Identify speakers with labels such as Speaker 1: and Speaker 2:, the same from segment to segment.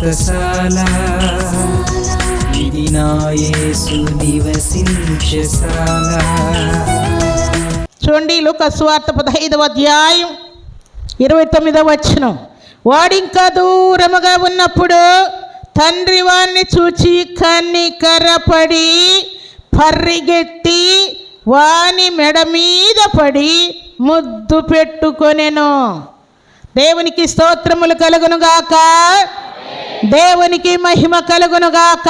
Speaker 1: వ్రతశాల ఇది నా నివసించశాల
Speaker 2: చూడండి లుకస్వార్త పదహైదవ అధ్యాయం ఇరవై తొమ్మిదవ వచనం. వాడింకా దూరముగా ఉన్నప్పుడు తండ్రి వాణ్ణి చూచి కన్నికరపడి పర్రిగెత్తి వాని మెడ మీద పడి ముద్దు పెట్టుకొనెను. దేవునికి స్తోత్రములు కలుగునుగాక. దేవునికి మహిమ కలుగునుగాక.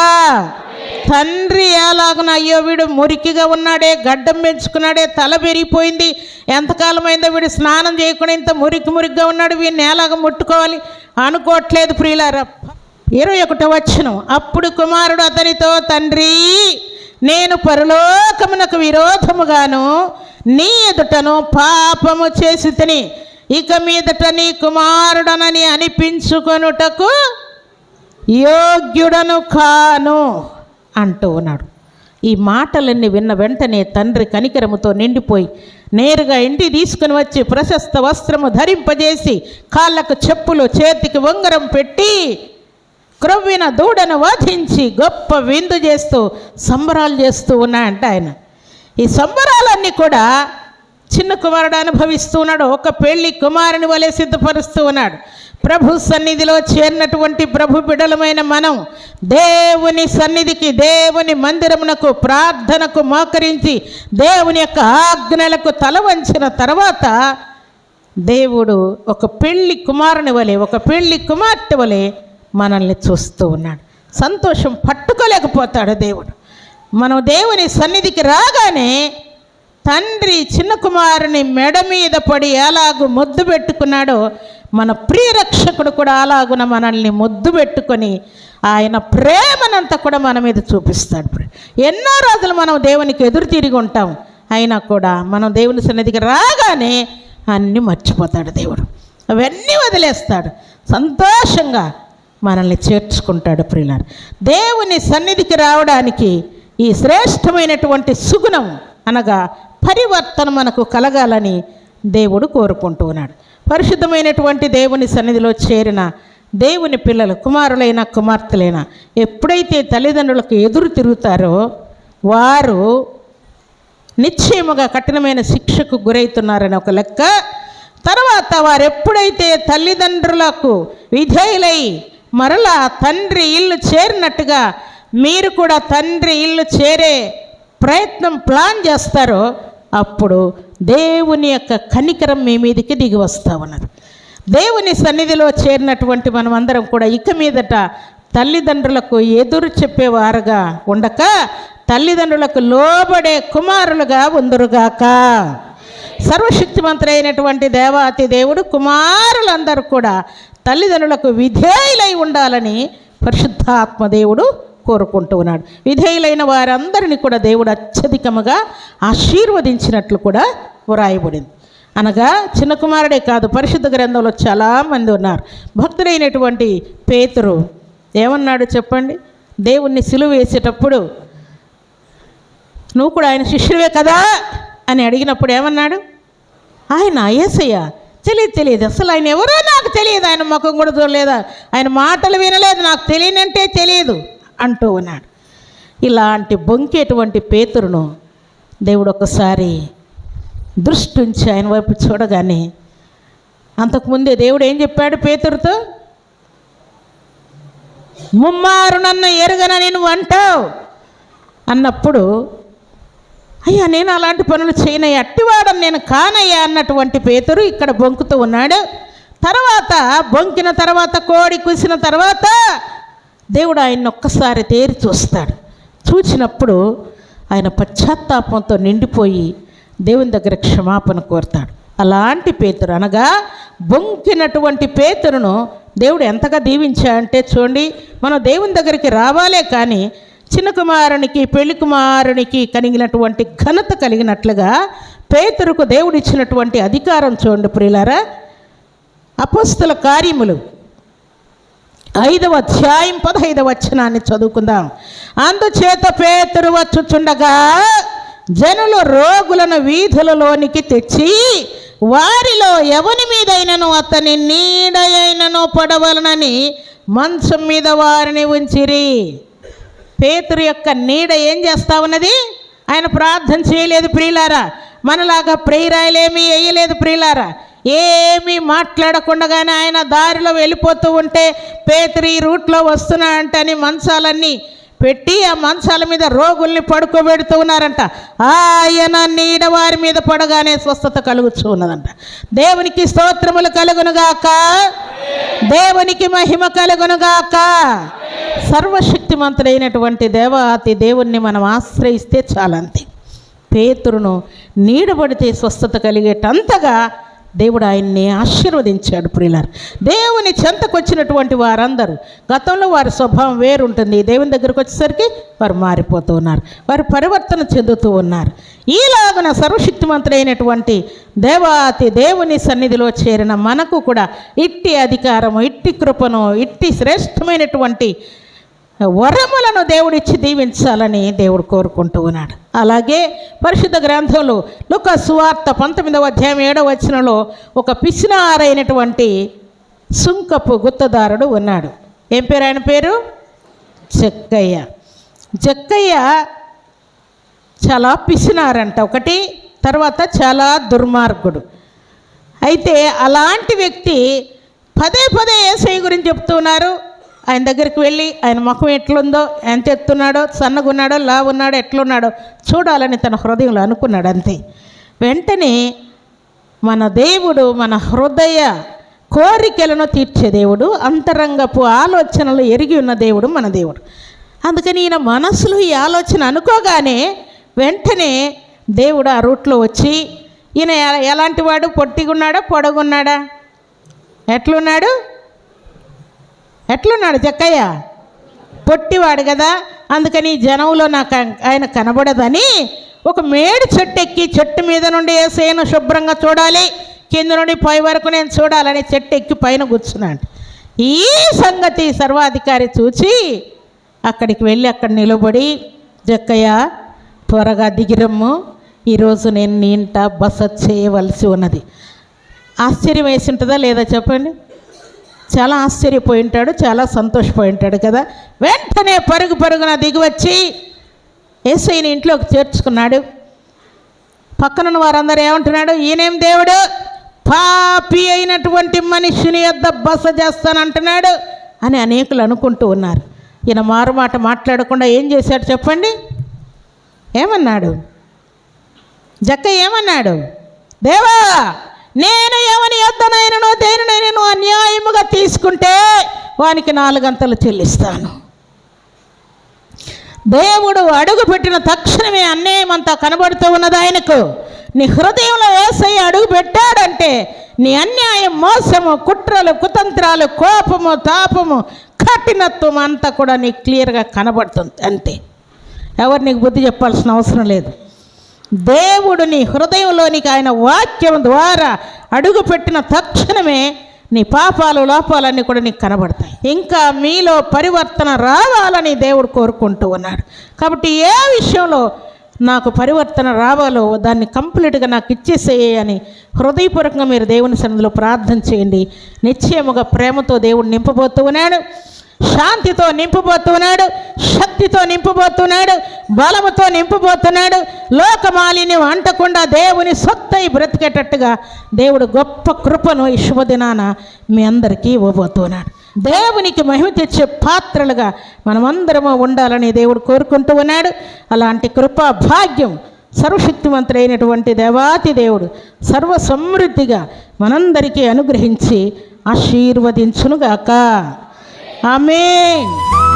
Speaker 2: తండ్రి ఎలాగన అయ్యో వీడు మురికిగా ఉన్నాడే గడ్డం పెంచుకున్నాడే తల పెరిగిపోయింది. ఎంతకాలమైందో వీడు స్నానం చేయకుండా ఇంత మురికి మురికిగా ఉన్నాడు వీడిని ఎలాగ ముట్టుకోవాలి అనుకోవట్లేదు ప్రియులారా. ఇరవై ఒకటో వచ్చును అప్పుడు కుమారుడు అతనితో తండ్రి నేను పరలోకమునకు విరోధముగాను నీ ఎదుటను పాపము చేసి తిని ఇక మీదట నీ కుమారుడనని అనిపించుకొనుటకు యోగ్యుడను కాను అంటూ ఉన్నాడు. ఈ మాటలన్నీ విన్న వెంటనే తండ్రి కనికరముతో నిండిపోయి నేరుగా ఇంటికి తీసుకుని వచ్చి ప్రశస్త వస్త్రము ధరింపజేసి కాళ్ళకు చెప్పులు చేతికి ఉంగరం పెట్టి క్రొవ్విన దూడను వధించి గొప్ప విందు చేస్తూ సంబరాలు చేస్తూ ఉన్నాయంట ఆయన. ఈ సంబరాలన్నీ కూడా చిన్న కుమారుడు అనుభవిస్తూ ఉన్నాడు. ఒక పెళ్ళి కుమారుని వలె సిద్ధపరుస్తూ ఉన్నాడు. ప్రభు సన్నిధిలో చేరినటువంటి ప్రభు బిడలమైన మనం దేవుని సన్నిధికి దేవుని మందిరమునకు ప్రార్థనకు మోకరించి దేవుని యొక్క ఆజ్ఞలకు తల వంచిన తర్వాత దేవుడు ఒక పెళ్ళి కుమారుని వలె ఒక పెళ్ళి కుమార్తె వలె మనల్ని చూస్తూ ఉన్నాడు. సంతోషం పట్టుకోలేకపోతాడు దేవుడు. మనం దేవుని సన్నిధికి రాగానే తండ్రి చిన్న కుమారుని మెడ మీద పడి ఎలాగు ముద్దు పెట్టుకున్నాడో మన ప్రియరక్షకుడు కూడా అలాగున మనల్ని ముద్దు పెట్టుకొని ఆయన ప్రేమనంతా కూడా మన మీద చూపిస్తాడు. ఎన్నో రోజులు మనం దేవునికి ఎదురు తిరిగి ఉంటాం. అయినా కూడా మనం దేవుని సన్నిధికి రాగానే అన్నీ మర్చిపోతాడు దేవుడు. అవన్నీ వదిలేస్తాడు. సంతోషంగా మనల్ని చేర్చుకుంటాడు ప్రియులారు. దేవుని సన్నిధికి రావడానికి ఈ శ్రేష్టమైనటువంటి సుగుణం అనగా పరివర్తన మనకు కలగాలని దేవుడు కోరుకుంటూ ఉన్నాడు. పరిశుద్ధమైనటువంటి దేవుని సన్నిధిలో చేరిన దేవుని పిల్లలు కుమారులైన కుమార్తెలైన ఎప్పుడైతే తల్లిదండ్రులకు ఎదురు తిరుగుతారో వారు నిశ్చయముగా కఠినమైన శిక్షకు గురవుతున్నారని ఒక లెక్క. తర్వాత వారు ఎప్పుడైతే తల్లిదండ్రులకు విధేయులై మరలా తండ్రి ఇల్లు చేరినట్టుగా మీరు కూడా తండ్రి ఇల్లు చేరే ప్రయత్నం ప్లాన్ చేస్తారో అప్పుడు దేవుని యొక్క కనికరం మీ మీదకి దిగి వస్తా ఉన్నారు దేవుని సన్నిధిలో చేరినటువంటి మనమందరం కూడా ఇక మీదట తల్లిదండ్రులకు ఎదురు చెప్పేవారుగా ఉండక తల్లిదండ్రులకు లోబడే కుమారులుగా ఉందరుగాక. సర్వశక్తిమంతుడైనటువంటి దేవాతి దేవుడు కుమారులందరూ కూడా తల్లిదండ్రులకు విధేయులై ఉండాలని పరిశుద్ధాత్మ దేవుడు కోరుకుంటూ ఉన్నాడు విధేయులైన వారందరినీ కూడా దేవుడు అత్యధికముగా ఆశీర్వదించినట్లు కూడా వ్రాయబడింది. అనగా చిన్న కుమారుడే కాదు పరిశుద్ధ గ్రంథంలో చాలామంది ఉన్నారు. భక్తుడైనటువంటి పేతురు ఏమన్నాడు చెప్పండి? దేవుణ్ణి సిలువ వేసేటప్పుడు నువ్వు కూడా ఆయన శిష్యుడివే కదా? అని అడిగినప్పుడు ఏమన్నాడు? ఆయన ఏసయ్య తెలియదు తెలియదు. అసలు ఆయన ఎవరో నాకు తెలియదు. ఆయన ముఖం కూడా చూడలేదు? ఆయన మాటలు వినలేదు. నాకు తెలియనంటే తెలియదు. అంటూ ఉన్నాడు. ఇలాంటి బొంకేటువంటి పేతురును దేవుడు ఒకసారి దృష్టి ఉంచి ఆయన వైపు చూడగానే అంతకుముందే దేవుడు ఏం చెప్పాడు పేతురుతో? ముమ్మారు నన్ను ఎరుగన నేను అంటావు. అన్నప్పుడు అయ్యా నేను అలాంటి పనులు చేయనయ్యా అట్టివాడని నేను కానయ్యా అన్నటువంటి పేతురు ఇక్కడ బొంకుతూ ఉన్నాడు. తర్వాత బొంకిన తర్వాత కోడి కూసిన తర్వాత దేవుడు ఆయన్ని ఒక్కసారి తేరి చూస్తాడు. చూచినప్పుడు ఆయన పశ్చాత్తాపంతో నిండిపోయి దేవుని దగ్గర క్షమాపణ కోరుతాడు. అలాంటి పేతురు అనగా బొంకినటువంటి పేతురును దేవుడు ఎంతగా దీవించాడంటే చూడండి మనం దేవుని దగ్గరికి రావాలే కానీ చిన్న కుమారునికి పెళ్ళి కుమారునికి కలిగినటువంటి ఘనత కలిగినట్లుగా పేతురుకు దేవుడిచ్చినటువంటి అధికారం చూడండి ప్రియులారా. అపస్తుల కార్యములు ఐదవ అధ్యాయం పదహైదవ వచనాన్ని చదువుకుందాం. అందుచేత పేతురు వచ్చుచుండగా జనులు రోగులను వీధులలోనికి తెచ్చి వారిలో ఎవని మీదైనను అతని నీడైనను పడవలనని మంచం మీద వారిని ఉంచిరి. పేతురు యొక్క నీడ ఏం చేస్తా ఉన్నది? ఆయన ప్రార్థన చేయలేదు ప్రియులారా. మనలాగా ప్రేరాయలేమీ వేయలేదు ప్రియులారా. ఏమీ మాట్లాడకుండానే ఆయన దారిలో వెళ్ళిపోతూ ఉంటే పేతరి రూట్లో వస్తున్నా అని మంచాలన్నీ పెట్టి ఆ మంచాల మీద రోగుల్ని పడుకోబెడుతూ ఉన్నారంట. ఆయన నీడ వారి మీద పడగానే స్వస్థత కలుగుతూ ఉన్నదంట. దేవునికి స్తోత్రములు కలుగునుగాక. దేవునికి మహిమ కలుగునుగాక. సర్వశక్తిమంతుడైనటువంటి దేవాతి దేవుణ్ణి మనం ఆశ్రయిస్తే చాలంతే. పేతురును నీడబడితే స్వస్థత కలిగేటంతగా దేవుడు ఆయన్ని ఆశీర్వదించాడు ప్రియులారు. దేవుని చెంతకు వచ్చినటువంటి వారందరూ గతంలో వారి స్వభావం వేరుంటుంది దేవుని దగ్గరకు వచ్చేసరికి వారు మారిపోతూ ఉన్నారు వారు పరివర్తన చెందుతూ ఉన్నారు. ఈలాగున సర్వశక్తిమంతుడైనటువంటి దేవాతి దేవుని సన్నిధిలో చేరిన మనకు కూడా ఇట్టి అధికారము ఇట్టి కృపను ఇట్టి శ్రేష్టమైనటువంటి వరములను దేవుడిచ్చి దీవించాలని దేవుడు కోరుకుంటూ ఉన్నాడు. అలాగే పరిశుద్ధ గ్రంథంలో లుక సువార్త పంతొమ్మిదవ అధ్యాయం ఏడవ వచనంలో ఒక పిసినారైనటువంటి సుంకపు గుత్తదారుడు ఉన్నాడు. ఏం పేరు ఆయన పేరు? చెక్కయ్య చెక్కయ్య చాలా పిసినారంట. ఒకటి తర్వాత చాలా దుర్మార్గుడు. అయితే అలాంటి వ్యక్తి పదే పదే ఏసై గురించి చెప్తున్నారు ఆయన దగ్గరికి వెళ్ళి ఆయన ముఖం ఎట్లుందో ఎంత ఎత్తున్నాడో సన్నగున్నాడో లావున్నాడో ఎట్లున్నాడో చూడాలని తన హృదయంలో అనుకున్నాడు అంతే. వెంటనే మన దేవుడు మన హృదయ కోరికలను తీర్చే దేవుడు అంతరంగపు ఆలోచనలు ఎరిగి ఉన్న దేవుడు మన దేవుడు. అందుకని ఈయన మనసులో ఈ ఆలోచన అనుకోగానే వెంటనే దేవుడు ఆ రూట్లో వచ్చి ఈయన ఎలాంటి వాడు? పొట్టిగున్నాడా? పొడగున్నాడా? ఎట్లున్నాడు? ఎట్లున్నాడు జక్కయ్య? పొట్టివాడు కదా అందుకని జనంలో నాకు ఆయన- కనబడదని ఒక మేడు చెట్టు ఎక్కి చెట్టు మీద నుండి ఏసేను శుభ్రంగా చూడాలి కింద నుండి పై వరకు నేను చూడాలని చెట్టు ఎక్కి పైన కూర్చున్నాడు. ఈ సంగతి సర్వాధికారి చూచి అక్కడికి వెళ్ళి అక్కడ నిలబడి జక్కయ్య త్వరగా దిగిరమ్ము ఈరోజు నేను నీ ఇంట బస చేయవలసి ఉన్నది. ఆశ్చర్యం వేసి ఉంటుందా లేదా చెప్పండి? చాలా ఆశ్చర్యపోయి ఉంటాడు చాలా సంతోషపోయి ఉంటాడు కదా. వెంటనే పరుగు పరుగున దిగివచ్చి ఏసైని ఇంట్లోకి చేర్చుకున్నాడు. పక్కనున్న వారందరూ ఏమంటున్నాడు ఈయనేం దేవుడు? పాపి అయినటువంటి మనిషిని యొద్ద బస చేస్తానంటున్నాడు అని అనేకులు అనుకుంటూ ఉన్నారు. ఈయన మారుమాట మాట్లాడకుండా ఏం చేశాడు చెప్పండి? ఏమన్నాడు? జక్క ఏమన్నాడు? దేవా నేను ఎవని యొద్దనైనను వానికి నాలుగంతలు చెల్లిస్తాను. దేవుడు అడుగు పెట్టిన తక్షణమే అన్యాయం అంతా కనబడుతూ ఉన్నది ఆయనకు. నీ హృదయంలో వేసై అడుగు పెట్టాడంటే నీ అన్యాయం మోసము కుట్రలు కుతంత్రాలు కోపము తాపము కఠినత్వం అంతా కూడా నీకు క్లియర్గా కనబడుతుంది అంతే. ఎవరు నీకు బుద్ధి చెప్పాల్సిన అవసరం లేదు. దేవుడు నీ హృదయంలోనికి ఆయన వాక్యం ద్వారా అడుగుపెట్టిన తక్షణమే నీ పాపాలు లోపాలన్నీ కూడా నీకు కనబడతాయి. ఇంకా మీలో పరివర్తన రావాలని దేవుడు కోరుకుంటూ ఉన్నాడు. కాబట్టి ఏ విషయంలో నాకు పరివర్తన రావాలో దాన్ని కంప్లీట్గా నాకు ఇచ్చేసేయే అని హృదయపూర్వకంగా మీరు దేవుని సన్నిధిలో ప్రార్థన చేయండి. నిశ్చయముగా ప్రేమతో దేవుడు నింపబోతూ ఉన్నాడు. శాంతితో నింపుబోతున్నాడు శక్తితో నింపుబోతున్నాడు బలముతో నింపుబోతున్నాడు. లోకమాలిన్యం అంటకుండా దేవుని సొత్తై బ్రతికేటట్టుగా దేవుడు గొప్ప కృపను ఈ శుభదినాన మీ అందరికీ ఇవ్వబోతున్నాడు. దేవునికి మహిమ తెచ్చే పాత్రలుగా మనమందరము ఉండాలని దేవుడు కోరుకుంటూ ఉన్నాడు. అలాంటి కృపా భాగ్యం సర్వశక్తివంతుడైనటువంటి దేవాతి దేవుడు సర్వ సమృద్ధిగా మనందరికీ అనుగ్రహించి ఆశీర్వదించునుగాక. Amen.